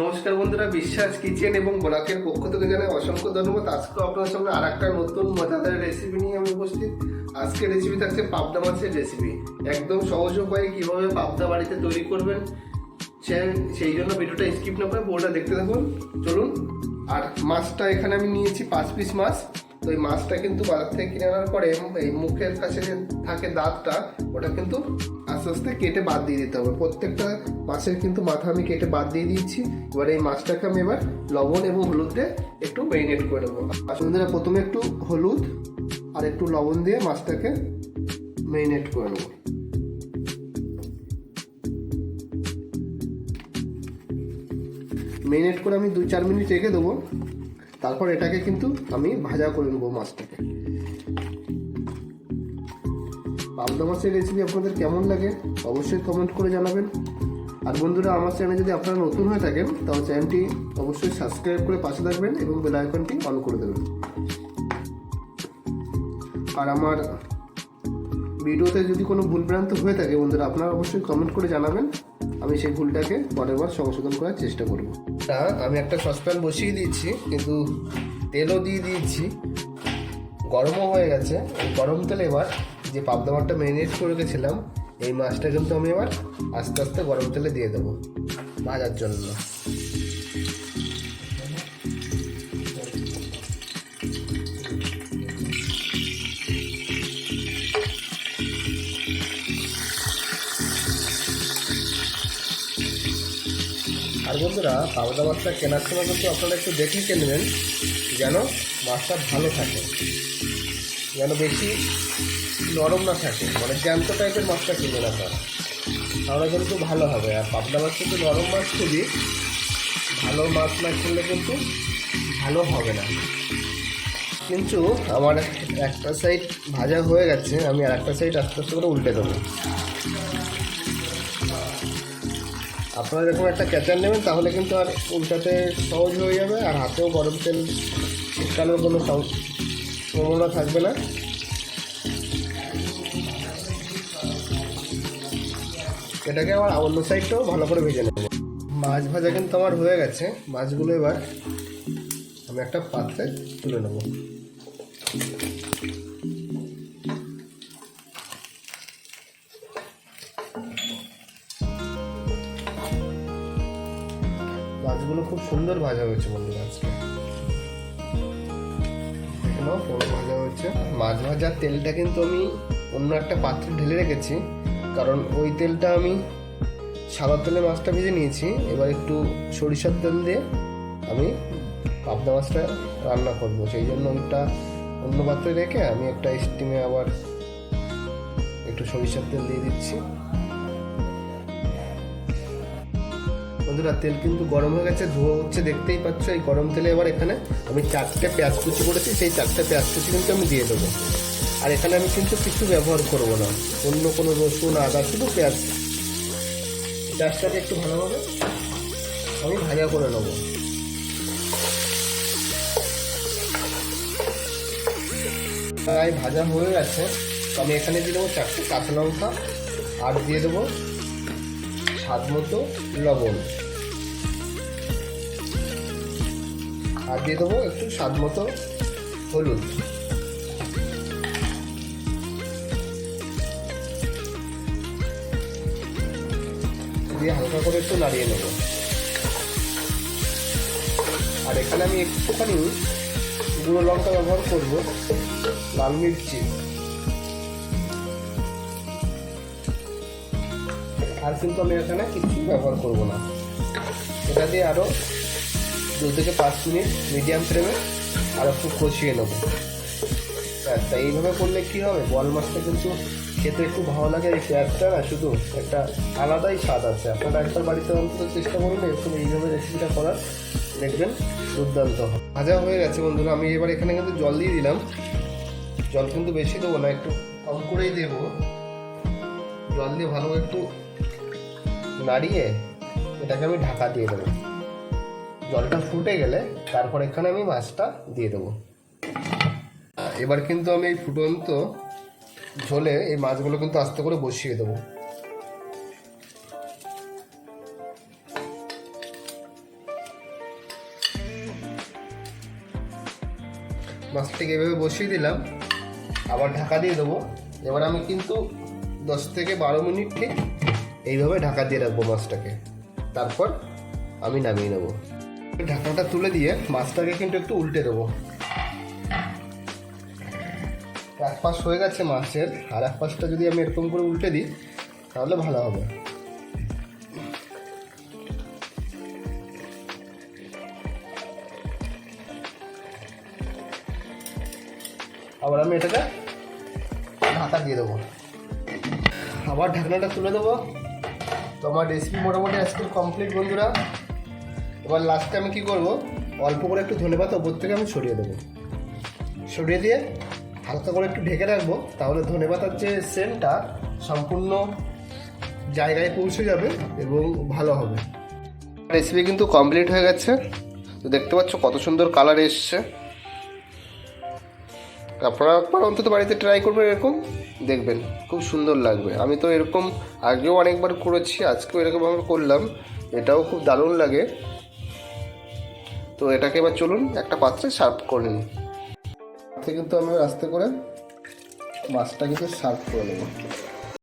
নমস্কার বন্ধুরা, বিশ্বাস কিচেন এবং ব্লকের পক্ষ থেকে জানাই অসংখ্য ধন্যবাদ। আজকে আপনার সামনে আর একটা নতুন মজাদার রেসিপি নিয়ে আমি উপস্থিত। আজকে রেসিপি থাকছে পাবদা মাছের রেসিপি একদম সহজ উপায়ে কীভাবে পাবদা বাড়িতে তৈরি করবেন সেই জন্য ভিডিওটা স্কিপ না করে বোর্ডটা দেখতে থাকুন। চলুন, আর মাছটা এখানে আমি নিয়েছি পাঁচ পিস মাছ। তো এই মাছটা কিন্তু বাজার থেকে কিনে আনার পরে এই মুখের কাছে যে থাকে দাঁতটা, ওটা কিন্তু আস্তে আস্তে কেটে বাদ দিয়ে দিতে হবে। প্রত্যেকটা মাছের কিন্তু মাথা আমি কেটে বাদ দিয়ে দিয়েছি। এবার এই মাছটাকে আমি এবার লবণ এবং হলুদ দিয়ে একটু মেরিনেট করে নেব। বন্ধুরা, প্রথমে একটু হলুদ আর একটু লবণ দিয়ে মাছটাকে মেরিনেট করে নেব। মেরিনেট করে আমি দু চার মিনিট রেখে দেবো। তারপর এটাকে কিন্তু আমি ভাজা করে নেব মাছটাকে। পাবদা মাছের রেসিপি আপনাদের কেমন লাগে অবশ্যই কমেন্ট করে জানাবেন। আর বন্ধুরা, আমার চ্যানেলে যদি আপনারা নতুন হয়ে থাকেন, তাহলে চ্যানেলটি অবশ্যই সাবস্ক্রাইব করে পাশে থাকবেন এবং বেল আইকনটি অন করে দেবেন। আর আমার ভিডিওতে যদি কোনো ভুলভ্রান্ত হয়ে থাকে, বন্ধুরা, আপনারা অবশ্যই কমেন্ট করে জানাবেন। আমি সেই ভুলটাকে পরের বার সংশোধন করার চেষ্টা করব। তা আমি একটা সসপ্যান বসিয়ে দিয়েছি, কিন্তু তেলও দিয়ে দিয়েছি। গরমও হয়ে গেছে। গরম তেল এবার যে পাবদা মাছটা ম্যারিনেট করে রেখেছিলাম, এই মাছটা কিন্তু আমি এবার আস্তে আস্তে গরম তেলে দিয়ে দেবো ভাজার জন্য। আর বন্ধুরা পাবদা মাছটা কেনার সময় কিন্তু আপনারা একটু দেখে কিনবেন যেন মাছটা ভালো থাকে, যেন বেশি নরম না থাকে মানে জ্যান্ত টাইপের মাছটা কিনে না তার তাহলে কিন্তু ভালো হবে। আর পাবদা মাছ কিন্তু নরম মাছ খুবই, ভালো মাছ না কিনলে কিন্তু ভালো হবে না। কিন্তু আমার একটা সাইড ভাজা হয়ে গেছে, আমি আর একটা সাইড আস্তে আস্তে করে উল্টে দেবো। আপনারা যখন একটা ক্যাচার নেবেন, তাহলে কিন্তু আর উল্টাতে সহজ হয়ে যাবে, আর হাতেও গরম তেল শীতকালের কোনো সম- সম্ভাবনা থাকবে না। এটাকে আবার অন্য সাইডটাও ভালো করে ভেজে নেব। মাছ ভাজা কিন্তু আমার হয়ে গেছে। মাছগুলো এবার আমি একটা পাত্রে তুলে নেব। খুব সুন্দর ভাজা হয়েছে বন্ধুরা আজকে। এখানেও পুরো ভাজা হয়েছে। মাছ ভাজার তেলটা কিন্তু আমি অন্য একটা পাত্রে ঢেলে রেখেছি কারণ ওই তেলটা আমি সাদা তেলে মাছটা ভেজে নিয়েছি। এবার একটু সরিষার তেল দিয়ে আমি পাবদা মাছটা রান্না করব। সেই জন্য ওইটা অন্য পাত্রে রেখে আমি একটা স্টিমে আবার একটু সরিষার তেল দিয়ে দিচ্ছি। বন্ধুরা, তেল কিন্তু গরম হয়ে গেছে, ধোয়া হচ্ছে, দেখতেই পাচ্ছ, এই গরম তেলে এবার এখানে আমি চারটে পেঁয়াজ কুচি করেছি, সেই চারটে পেঁয়াজ কুচি কিন্তু আমি দিয়ে দেবো। আর এখানে আমি কিন্তু কিছু ব্যবহার করব না, অন্য কোনো রসুন, আদা, শুধু পেঁয়াজ। পেঁয়াজটাকে একটু ভালোভাবে আমি ভাজা করে নেব। প্রায় ভাজা হয়ে গেছে, তো আমি এখানে দিয়ে দেবো চারটে কাঁচা লঙ্কা, আর দিয়ে দেবো স্বাদ মতো লবণ। আর দিয়ে দেবো একটু স্বাদ মতো হলুদ। দিয়ে হালকা করে একটু নাড়িয়ে নেব। আর এখানে আমি একটুখানি গুঁড়ো লঙ্কা ব্যবহার করব, লাল মির্চি। আর কিন্তু আমি এখানে কিছু ব্যবহার করব না। এটা দিয়ে আরও দু থেকে পাঁচ মিনিট মিডিয়াম ফ্লেমে আর একটু কষিয়ে নেব। আচ্ছা এইভাবে করলে কি হবে? বল মাছটা কিন্তু খেতে একটু ভালো লাগে, এই পেঁয়াজটা না, শুধু একটা আলাদাই স্বাদ আছে। আপনারা একবার বাড়িতে অন্তত চেষ্টা করুন, এরকম এইভাবে রেসিপিটা করার। দেখবেন দুর্দান্ত ভাজা হয়ে গেছে বন্ধুরা, আমি এবার এখানে কিন্তু জল দিয়ে দিলাম। জল কিন্তু বেশি দেবো না, একটু কম করেই দেবো। জল দিয়ে ভালো একটু নাড়িয়ে এটাকে আমি ঢাকা দিয়ে দেবো। জলটা ফুটে গেলে তারপর এখানে আমি মাছটা দিয়ে দেবো। এবার কিন্তু আমি এই ফুটন্ত ঝোলে এই মাছগুলো কিন্তু আস্তে করে বসিয়ে দেবো। মাছটাকে এভাবে বসিয়ে দিলাম। আবার ঢাকা দিয়ে দেবো। এবার আমি কিন্তু দশ থেকে বারো মিনিট ঠিক এইভাবে ঢাকা দিয়ে রাখব মাছটাকে। তারপর আমি নামিয়ে নেব। ঢাকনাটা তুলে দিয়ে মাছটাকে কিন্তু একটু উল্টে দেবো। এক পাশ হয়ে গেছে মাছের, আর এক পাশটা যদি আমি এরকম করে উল্টে দিই, তাহলে ভালো হবে। আবার আমি এটাকে ঢাকা দিয়ে দেবো। আবার ঢাকনাটা তুলে দেবো। তো আমার রেসিপি মোটামুটি আজকে কমপ্লিট বন্ধুরা। এবার লাস্টে আমি কি করব? অল্প করে একটু ধনে পাতা ওপর থেকে আমি সরিয়ে দেবো। সরিয়ে দিয়ে হালকা করে একটু ঢেকে রাখব, তাহলে ধনে পাতার যে সেন্টটা সম্পূর্ণ জায়গায় পৌঁছে যাবে এবং ভালো হবে। রেসিপি কিন্তু কমপ্লিট হয়ে গেছে। তো দেখতে পাচ্ছ কত সুন্দর কালার এসছে। আপনারা একবার অন্তত বাড়িতে ট্রাই করবেন এরকম, দেখবেন, খুব সুন্দর লাগবে। আমি তো এরকম আগেও অনেকবার করেছি, আজকেও এরকমভাবে করলাম, এটাও খুব দারুণ লাগে। তো এটাকে এবার চলুন একটা পাত্রে সার্ভ করে থেকে কিন্তু আমি আস্তে করে মাছটা কিন্তু সার্ভ করে নেব।